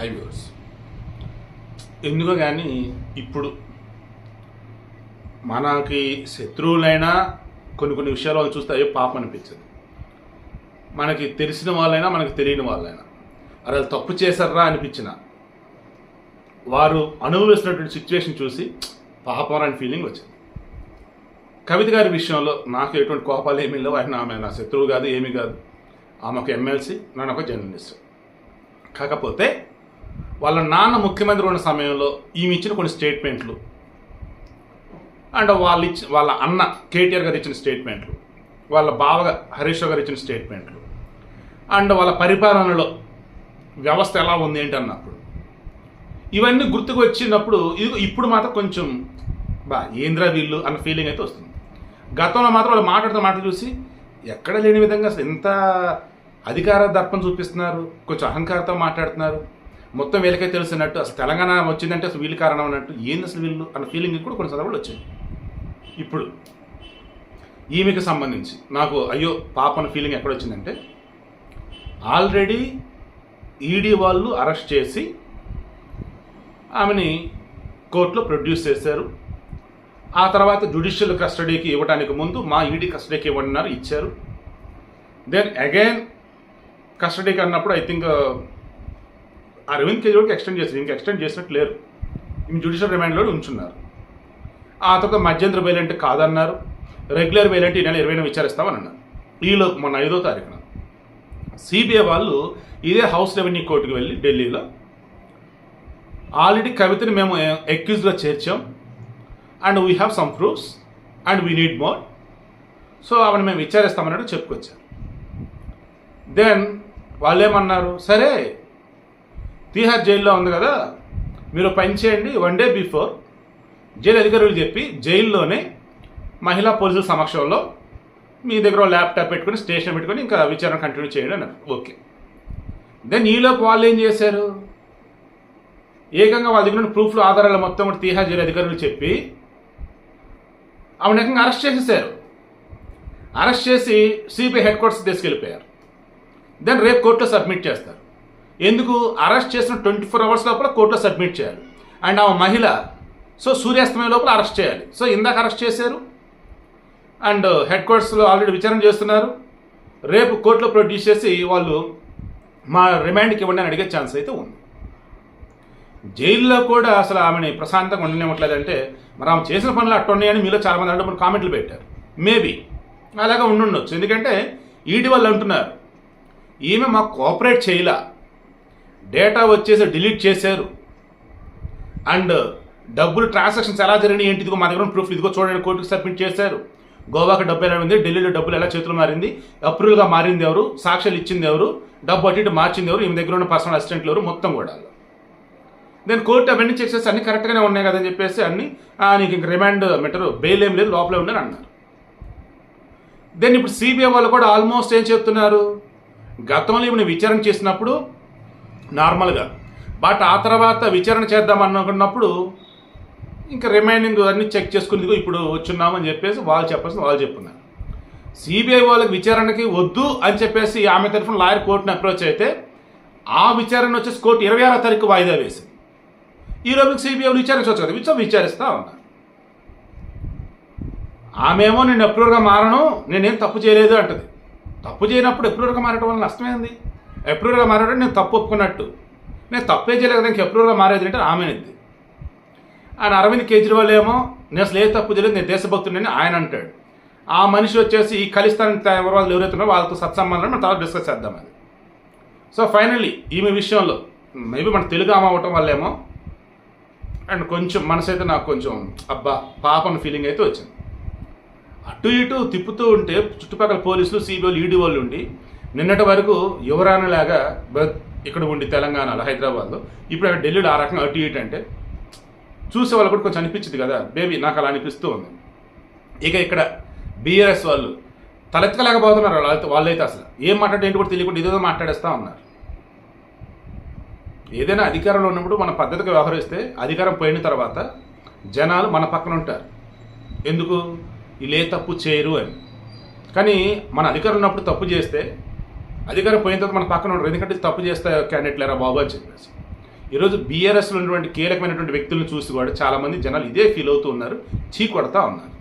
High viewers ఎందుకో కానీ ఇప్పుడు మనకి శత్రువులైనా కొన్ని కొన్ని విషయాలు వాళ్ళు చూస్తే అయ్యో పాపం అనిపించదు. మనకి తెలిసిన వాళ్ళైనా మనకి తెలియని వాళ్ళైనా. అరే తప్పు చేశారా అనిపించిన వారు అనుభవిస్తున్నటువంటి సిచ్యువేషన్ చూసి పాపం అనే ఫీలింగ్ వచ్చింది. కవిత గారి విషయంలో నాకు ఎటువంటి కోపాలు ఏమీ లేవు. ఆయన ఆమె నా శత్రువు కాదు ఏమీ కాదు. ఆమె ఒక ఎమ్మెల్సీ నన్ను ఒక జర్నలిస్ట్ కాకపోతే వాళ్ళ నాన్న ముఖ్యమంత్రి ఉన్న సమయంలో ఈమె ఇచ్చిన కొన్ని స్టేట్మెంట్లు. అండ్ వాళ్ళు ఇచ్చి వాళ్ళ అన్న కేటీఆర్ గారు ఇచ్చిన స్టేట్మెంట్లు. వాళ్ళ బావ హరీష్ గారు ఇచ్చిన స్టేట్మెంట్లు. అండ్ వాళ్ళ పరిపాలనలో వ్యవస్థ ఎలా ఉంది ఏంటి అన్నప్పుడు. ఇవన్నీ గుర్తుకు వచ్చినప్పుడు ఇది ఇప్పుడు మాత్రం కొంచెం బా ఏంద్రా వీళ్ళు అన్న ఫీలింగ్ అయితే వస్తుంది. గతంలో మాత్రం వాళ్ళు మాట్లాడుతూ మాటలు చూసి ఎక్కడ లేని విధంగా అసలు ఎంత అధికార దర్పం చూపిస్తున్నారు కొంచెం అహంకారంతో మాట్లాడుతున్నారు. మొత్తం వీళ్ళకే తెలిసినట్టు అసలు తెలంగాణ వచ్చిందంటే అసలు వీళ్ళు కారణం అన్నట్టు ఏంది అసలు వీళ్ళు అన్న ఫీలింగ్ కూడా కొన్ని సందర్భాలు వచ్చాయి. ఇప్పుడు ఈమెకి సంబంధించి నాకు అయ్యో పాప అన్న ఫీలింగ్ ఎక్కడ వచ్చిందంటే ఆల్రెడీ ఈడీ వాళ్ళు అరెస్ట్ చేసి ఆమెని కోర్టులో ప్రొడ్యూస్ చేశారు. ఆ తర్వాత జ్యుడిషియల్ కస్టడీకి ఇవ్వడానికి ముందు మా ఈడీ కస్టడీకి ఇవ్వన్నారు ఇచ్చారు. దెన్ అగైన్ కస్టడీకి అన్నప్పుడు ఐ థింక్ అరవింద్ కేజ్రీవాల్కి ఎక్స్టెండ్ చేశారు. ఇంకా ఎక్స్టెండ్ చేసినట్టు లేరు. ఈమె జ్యుడిషియల్ రిమాండ్లో ఉంచున్నారు. ఆ తర్వాత మధ్యంతర బెయిల్ అంటే కాదన్నారు. రెగ్యులర్ బెయిల్ అంటే ఈ నెల ఇరవైన విచారిస్తామని అన్నారు ఈలోపు మొన్న ఐదో తారీఖున సిబిఐ వాళ్ళు ఇదే హౌస్ రెవెన్యూ కోర్టుకు వెళ్ళి ఢిల్లీలో ఆల్రెడీ కవితని మేము ఎక్యూజ్లో చేర్చాం. And we have some proofs and we need more so ఆవిడ మేము విచారిస్తామన్నట్టు చెప్పుకొచ్చారు. దెన్ వాళ్ళు ఏమన్నారు సరే తీహార్ జైల్లో ఉంది కదా మీరు పని చేయండి వన్ డే బిఫోర్. జైలు అధికారులు చెప్పి జైల్లోనే మహిళా పోలీసుల సమక్షంలో మీ దగ్గర ల్యాప్టాప్ పెట్టుకొని స్టేషన్ పెట్టుకుని ఇంకా విచారణ కంటిన్యూ చేయండి అన్నారు. ఓకే. దెన్ ఈలోపు వాళ్ళు ఏం చేశారు? ఏకంగా వాళ్ళ దగ్గర ప్రూఫ్లు ఆధారాలు మొత్తం కూడా తీహార్ జైలు అధికారులు చెప్పి ఆవిడ ఏకంగా అరెస్ట్ చేసేసారు. అరెస్ట్ చేసి సిబిఐ హెడ్ క్వార్టర్స్ తీసుకెళ్ళిపోయారు. దెన్ రేపు కోర్టులో సబ్మిట్ చేస్తారు. ఎందుకు? అరెస్ట్ చేసిన ట్వంటీ ఫోర్ అవర్స్ లోపల కోర్టులో సబ్మిట్ చేయాలి. అండ్ ఆమె మహిళ సో సూర్యాస్తమయం లోపల అరెస్ట్ చేయాలి. సో ఇందాక అరెస్ట్ చేశారు. అండ్ హెడ్ క్వార్టర్స్లో ఆల్రెడీ విచారణ చేస్తున్నారు. రేపు కోర్టులో ప్రొడ్యూస్ చేసి వాళ్ళు మా రిమాండ్కి ఇవ్వండి అని అడిగే ఛాన్స్ అయితే ఉంది. జైల్లో కూడా అసలు ఆమెని ప్రశాంతంగా ఉండనివ్వట్లేదంటే మరి ఆమె చేసిన పనులు అట్టున్నాయని మీలో చాలామంది అంటే కామెంట్లు పెట్టారు. మేబీ. అలాగా ఉండుండొచ్చు. ఎందుకంటే ఈటి వాళ్ళు అంటున్నారు ఈమె మాకు కోఆపరేట్ చేయలా. డేటా వచ్చేసి డిలీట్ చేశారు. అండ్ డబ్బులు ట్రాన్సాక్షన్స్ ఎలా జరిగినాయి ఏంటి ఇదిగో మా దగ్గర ప్రూఫ్ ఇదిగో చూడండి కోర్టుకు సబ్మిట్ చేశారు. గోవాకి డబ్బు ఎలా ఉంది ఢిల్లీలో డబ్బులు ఎలా చేతులు మారింది అప్రూవల్గా మారింది ఎవరు సాక్ష్యాలు ఇచ్చింది ఎవరు డబ్బు అటు ఇటు మార్చింది ఎవరు ఈమె దగ్గర ఉన్న పర్సనల్ అసిస్టెంట్లు ఎవరు మొత్తం కూడా నేను కోర్టు అవన్నీ చెక్ చేసి అన్ని కరెక్ట్గానే ఉన్నాయి కదని చెప్పేసి అన్ని నీకు ఇంక రిమాండ్ మెటరు బెయిల్ ఏం లేదు లోపలే ఉండని అన్నారు. దెన్ ఇప్పుడు సిబిఐ వాళ్ళు కూడా ఆల్మోస్ట్ ఏం చెప్తున్నారు? గతంలో ఈమెను విచారణ చేసినప్పుడు నార్మల్గా. బట్ ఆ తర్వాత విచారణ చేద్దాం అనుకున్నప్పుడు ఇంకా రిమైనింగ్ అన్నీ చెక్ చేసుకుని ఇప్పుడు వచ్చున్నామని చెప్పేసి వాళ్ళు చెప్పాల్సింది వాళ్ళు చెప్పున్నారు. సిబిఐ వాళ్ళకి విచారణకి వద్దు అని చెప్పేసి ఆమె తరఫున లాయర్ కోర్టుని అప్రోచ్ అయితే ఆ విచారణ వచ్చేసి కోర్టు ఇరవై ఆరో తారీఖు వాయిదా వేసింది. ఈ రోజు సిబిఐ విచారించవచ్చు కదా విచార విచారిస్తా ఉన్నారు. ఆమెమో నేను అప్రూవర్గా మారను నేనేం తప్పు చేయలేదు అంటది. తప్పు చేయనప్పుడు అప్రూవర్గా మారటం వల్ల నష్టమేంది? అప్రూవర్గా మారడం నేను తప్పు ఒప్పుకున్నట్టు. నేను తప్పే చేయలేదు కదా ఇంక అప్రూవర్గా మారేది అంటే ఆమెనిద్ది. ఆయన అరవింద్ కేజ్రీవాల్ ఏమో నేను అసలు ఏ తప్పు చేయలేదు నేను దేశభక్తుడని ఆయన అంటాడు. ఆ మనిషి వచ్చేసి ఈ ఖలిస్తాన్ తీవ్రవాదులు ఎవరైతున్నారో వాళ్ళతో సత్సంబంధం మనం తర్వాత డిస్కస్ చేద్దాం అది. సో ఫైనల్లీ ఈమె విషయంలో మేబీ మన తెలుగు ఆమె అవటం వల్లేమో అండ్ కొంచెం మనసు అయితే నాకు కొంచెం అబ్బా పాపం ఫీలింగ్ అయితే వచ్చింది. అటు ఇటు తిప్పుతూ ఉంటే చుట్టుపక్కల పోలీసులు సిబిఐలు ఈడీ వాళ్ళు ఉండి నిన్నటి వరకు యువరాణిలాగా ఇక్కడ ఉండి తెలంగాణలో హైదరాబాద్లో ఇప్పుడు ఢిల్లీలో ఆ రకంగా అటు ఇటు అంటే చూసే వాళ్ళు కూడా కొంచెం అనిపించింది కదా. బేబీ నాకు అలా అనిపిస్తూ ఉంది. ఇక ఇక్కడ బీఆర్ఎస్ వాళ్ళు తలెత్తలేకపోతున్నారు వాళ్ళు వాళ్ళైతే అసలు. ఏం మాట్లాడే ఏంటి కూడా తెలియకుండా ఇదేదో మాట్లాడేస్తా ఉన్నారు. ఏదైనా అధికారంలో ఉన్నప్పుడు మన పద్ధతిగా వ్యవహరిస్తే అధికారం పోయిన తర్వాత జనాలు మన పక్కన ఉంటారు. ఎందుకు? వీళ్ళు ఏ తప్పు చేయరు అని. కానీ మన అధికారం ఉన్నప్పుడు తప్పు చేస్తే అధికారం పోయిన తర్వాత మన పక్కన ఉండరు. ఎందుకంటే తప్పు చేస్తే క్యాండిడేట్ లేరా బాబు అని చెప్పేసి. ఈరోజు బీఆర్ఎస్లో ఉన్నటువంటి కీలకమైనటువంటి వ్యక్తులను చూసి కూడా చాలామంది జనాలు ఇదే ఫీల్ అవుతూ ఉన్నారు చీ కొడతా ఉన్నారు.